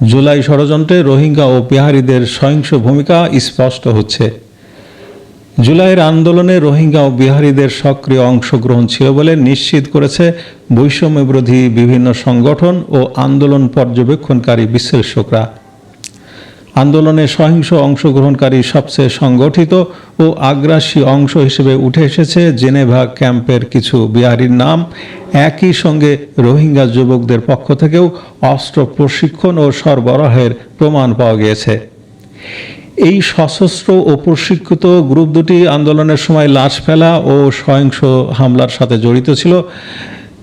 জুলাই ষড়যন্ত্রে রোহিঙ্গা ও বিহারিদের সহিংস ভূমিকা স্পষ্ট হচ্ছে। জুলাইয়ের আন্দোলনে রোহিঙ্গা ও বিহারিদের সক্রিয় অংশগ্রহণ ছিল বলে নিশ্চিত করেছে বৈষম্য বিরোধী বিভিন্ন সংগঠন ও আন্দোলন পর্যবেক্ষণকারী বিশ্লেষকরা। আন্দোলনে সহিংস অংশগ্রহণকারী সবচেয়ে সংগঠিত ও আগ্রাসী অংশ হিসেবে উঠে এসেছে জেনেভা ক্যাম্পের কিছু বিহারির নাম। একই সঙ্গে রোহিঙ্গা যুবকদের পক্ষ থেকেও অস্ত্র প্রশিক্ষণ ও সরবরাহের প্রমাণ পাওয়া গিয়েছে। এই সশস্ত্র ও প্রশিক্ষিত গ্রুপ দুটি আন্দোলনের সময় লাশ ফেলা ও সহিংস হামলার সাথে জড়িত ছিল।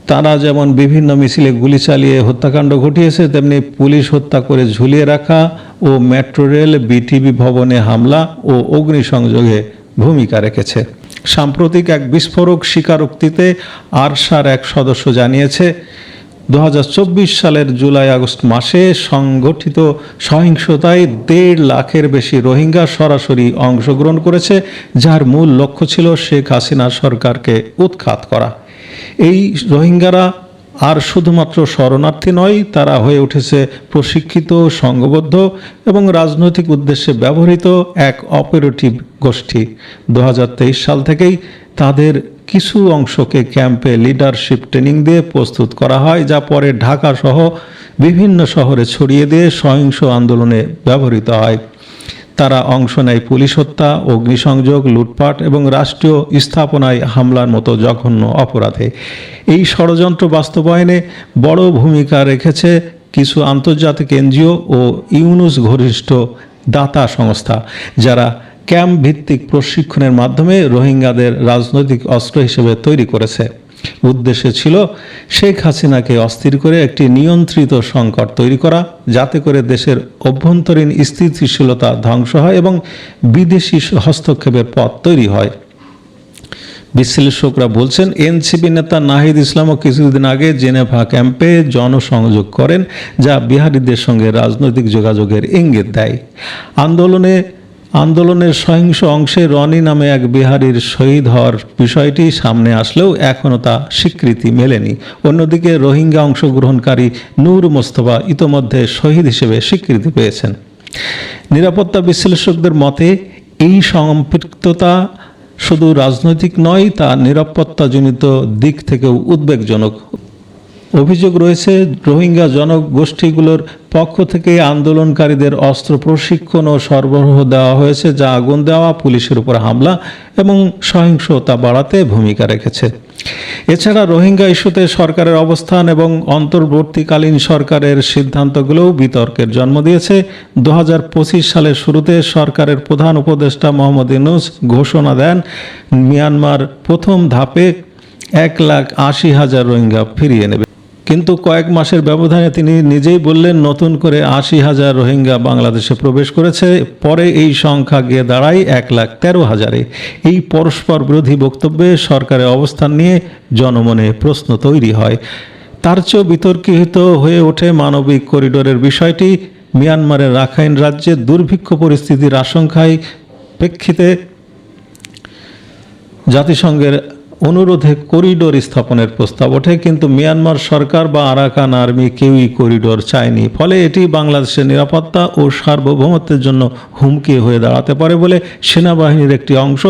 তারা যেমন বিভিন্ন মিছিলে গুলি চালিয়ে হত্যাকাণ্ড ঘটিয়েছে, তেমনি পুলিশ হত্যা করে ঝুলিয়ে রাখা ও মেট্রো রেল বিটিভি ভবনে হামলা ও অগ্নিসংযোগে ভূমিকা রেখেছে। সাম্প্রতিক এক বিস্ফোরক স্বীকারোক্তিতে আরশার এক সদস্য জানিয়েছে দু হাজার চব্বিশ সালের জুলাই আগস্ট মাসে সংগঠিত সহিংসতায় দেড় লাখের বেশি রোহিঙ্গা সরাসরি অংশগ্রহণ করেছে, যার মূল লক্ষ্য ছিল শেখ হাসিনা সরকারকে উৎখাত করা। এই রোহিঙ্গারা আর শুধুমাত্র শরণার্থী নয়, তারা হয়ে উঠেছে প্রশিক্ষিত, সংঘবদ্ধ এবং রাজনৈতিক উদ্দেশ্যে ব্যবহৃত এক অপারেটিভ গোষ্ঠী। দু হাজার তেইশ সাল থেকেই তাদের কিছু অংশকে ক্যাম্পে লিডারশিপ ট্রেনিং দিয়ে প্রস্তুত করা হয়, যা পরে ঢাকা সহ বিভিন্ন শহরে ছড়িয়ে দিয়ে সহিংস আন্দোলনে ব্যবহৃত হয়। তারা অংশ নেয় পুলিশ হত্যা, অগ্নিসংযোগ, লুটপাট এবং রাষ্ট্রীয় স্থাপনায় হামলার মতো জঘন্য অপরাধে। এই ষড়যন্ত্র বাস্তবায়নে বড় ভূমিকা রেখেছে কিছু আন্তর্জাতিক এনজিও ও ইউনুস ঘনিষ্ঠ দাতা সংস্থা, যারা ক্যাম্প ভিত্তিক প্রশিক্ষণের মাধ্যমে রোহিঙ্গাদের রাজনৈতিক অস্ত্র হিসেবে তৈরি করেছে। উদ্দেশ্য ছিল শেখ হাসিনাকে অস্থির করে একটি নিয়ন্ত্রিত সংকট তৈরি করা, যাতে করে দেশের অভ্যন্তরীণ স্থিতিশীলতা ধ্বংস হয় এবং বিদেশি হস্তক্ষেপের পথ তৈরি হয়। বিশ্লেষকরা বলছেন, এনসিপি নেতা নাহিদ ইসলামও কিছুদিন আগে জেনেভা ক্যাম্পে জনসংযোগ করেন, যা বিহারিদের সঙ্গে রাজনৈতিক যোগাযোগের ইঙ্গিত দেয়। আন্দোলনে আন্দোলনের সহিংস অংশে রনি নামে এক বিহারীর শহীদ হওয়ার বিষয়টি সামনে আসলেও এখনও তা স্বীকৃতি মেলেনি। অন্যদিকে রোহিঙ্গা অংশগ্রহণকারী নূর মোস্তফা ইতোমধ্যে শহীদ হিসেবে স্বীকৃতি পেয়েছেন। নিরাপত্তা বিশ্লেষকদের মতে, এই সম্পৃক্ততা শুধু রাজনৈতিক নয়, তা নিরাপত্তাজনিত দিক থেকেও উদ্বেগজনক। অভিযোগ রয়েছে, রোহিঙ্গা জনগোষ্ঠীগুলোর পক্ষ থেকে আন্দোলনকারীদের অস্ত্র প্রশিক্ষণ ও সরবরাহ দেওয়া হয়েছে, যা আগুন দেওয়া, পুলিশের উপর হামলা এবং সহিংসতা বাড়াতে ভূমিকা রেখেছে। এছাড়া রোহিঙ্গা ইস্যুতে সরকারের অবস্থান এবং অন্তর্বর্তীকালীন সরকারের সিদ্ধান্তগুলোও বিতর্কের জন্ম দিয়েছে। দু হাজার পঁচিশ সালের শুরুতে সরকারের প্রধান উপদেষ্টা মোহাম্মদ ইউনুস ঘোষণা দেন, মিয়ানমার প্রথম ধাপে এক লাখ আশি হাজার রোহিঙ্গা ফিরিয়ে নেবে। কিন্তু কয়েক মাসের ব্যবধানে তিনি নিজেই বললেন, নতুন করে আশি হাজার রোহিঙ্গা বাংলাদেশে প্রবেশ করেছে। পরে এই সংখ্যা গিয়ে দাঁড়ায় এক লাখ তেরো হাজারে। এই পরস্পর বিরোধী বক্তব্যে সরকারের অবস্থান নিয়ে জনমনে প্রশ্ন তৈরি হয়। তার চেয়েও বিতর্কিত হয়ে ওঠে মানবিক করিডোরের বিষয়টি। মিয়ানমারের রাখাইন রাজ্যে দুর্ভিক্ষ পরিস্থিতির আশঙ্কায় প্রেক্ষিতে জাতিসংঘের অনুরোধে করিডোর স্থাপনের প্রস্তাব ওঠে, কিন্তু মিয়ানমার সরকার বা আরাকান আর্মি কেউই করিডোর চায়নি। ফলে এটি বাংলাদেশের নিরাপত্তা ও সার্বভৌমত্বের জন্য হুমকি হয়ে দাঁড়াতে পারে বলে সেনাবাহিনীর একটি অংশ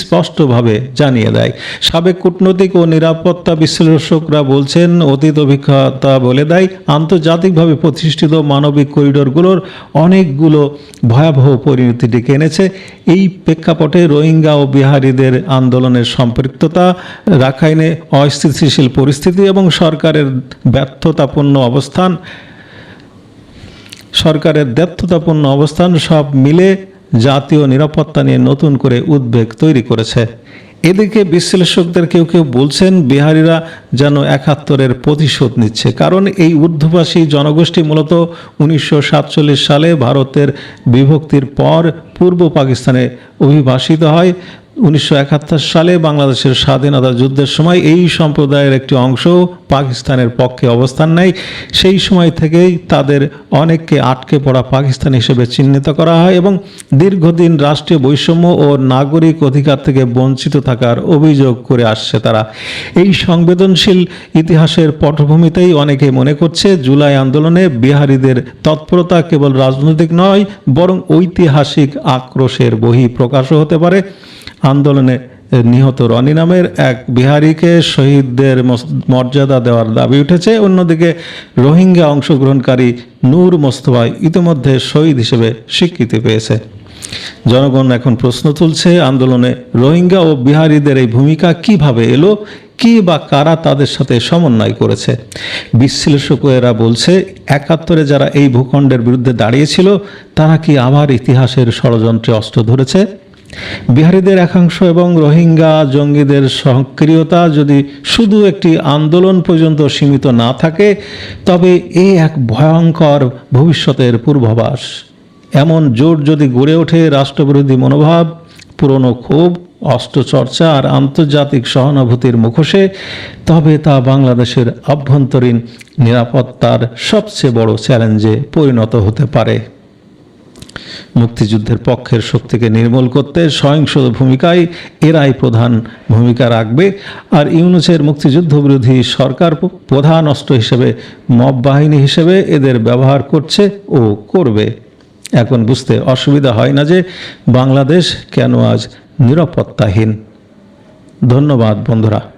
স্পষ্টভাবে জানিয়ে দেয়। সাবেক কূটনৈতিক ও নিরাপত্তা বিশ্লেষকরা বলছেন, অতীত অভিজ্ঞতা বলে দেয়, আন্তর্জাতিকভাবে প্রতিষ্ঠিত মানবিক করিডোরগুলোর অনেকগুলো ভয়াবহ পরিণতি ডেকে এনেছে। এই প্রেক্ষাপটে রোহিঙ্গা ও বিহারিদের আন্দোলনের সম্পৃক্ততা রাখাইনে অস্থিতিশীল পরিস্থিতি এবং সরকারের ব্যর্থতাপূর্ণ অবস্থান, সরকারের ব্যর্থতাপূর্ণ অবস্থান সব মিলে জাতীয় নিরাপত্তা নিয়ে নতুন করে উদ্বেগ তৈরি করেছে। এদিকে বিশ্লেষকদের কেউ কেউ বলছেন, বিহারিরা যেন একাত্তরের প্রতিশোধ নিচ্ছে, কারণ এই ঊর্ধ্ববাসী জনগোষ্ঠী মূলত উনিশশো সাতচল্লিশ সালে ভারতের বিভক্তির পর পূর্ব পাকিস্তানে অভিবাসিত হয়। উনিশশো একাত্তর সালে বাংলাদেশের স্বাধীনতা যুদ্ধের সময় এই সম্প্রদায়ের একটি অংশ পাকিস্তানের পক্ষে অবস্থান নেয়। সেই সময় থেকেই তাদের অনেককে আটকে পড়া পাকিস্তান হিসেবে চিহ্নিত করা হয় এবং দীর্ঘদিন রাষ্ট্রীয় বৈষম্য ও নাগরিক অধিকার থেকে বঞ্চিত থাকার অভিযোগ করে আসছে তারা। এই সংবেদনশীল ইতিহাসের পটভূমিতেই অনেকে মনে করছে জুলাই আন্দোলনে বিহারীদের তৎপরতা কেবল রাজনৈতিক নয়, বরং ঐতিহাসিক আক্রোশের বহি প্রকাশও হতে পারে। আন্দোলনে নিহত রনি নামের এক বিহারীকে শহীদদের মর্যাদা দেওয়ার দাবি উঠেছে। অন্যদিকে রোহিঙ্গা অংশগ্রহণকারী নূর মোস্তফা ইতিমধ্যে শহীদ হিসেবে স্বীকৃতি পেয়েছে। জনগণ এখন প্রশ্ন তুলছে, আন্দোলনে রোহিঙ্গা ও বিহারীদের এই ভূমিকা কীভাবে এলো? কি বা কারা তাদের সাথে সমন্বয় করেছে? বিশ্লেষকেরা বলছে, একাত্তরে যারা এই ভূখণ্ডের বিরুদ্ধে দাঁড়িয়েছিল, তারা কি আবার ইতিহাসের ষড়যন্ত্রে অস্ত্র ধরেছে? বিহারীদের একাংশ এবং রোহিঙ্গা জঙ্গিদের সক্রিয়তা যদি শুধু একটি আন্দোলন পর্যন্ত সীমিত না থাকে, তবে এ এক ভয়ঙ্কর ভবিষ্যতের পূর্বাভাস। এমন জোট যদি গড়ে ওঠে রাষ্ট্রবিরোধী মনোভাব, পুরনো ক্ষোভ অস্ত্রচর্চা আর আন্তর্জাতিক সহানুভূতির মুখোশে, তবে তা বাংলাদেশের আভ্যন্তরীণ নিরাপত্তার সবচেয়ে বড় চ্যালেঞ্জে পরিণত হতে পারে। মুক্তিযুদ্ধের পক্ষের শক্তিকে নির্মূল করতে সহিংস ভূমিকায় এরাই প্রধান ভূমিকা রাখবে। আর ইউনুসের মুক্তিযুদ্ধ বিরোধী সরকার প্রধান অস্ত্র হিসেবে, মব বাহিনী হিসেবে এদের ব্যবহার করছে ও করবে। এখন বুঝতে অসুবিধা হয় না যে বাংলাদেশ কেন আজ নিরাপত্তাহীন। ধন্যবাদ বন্ধুরা।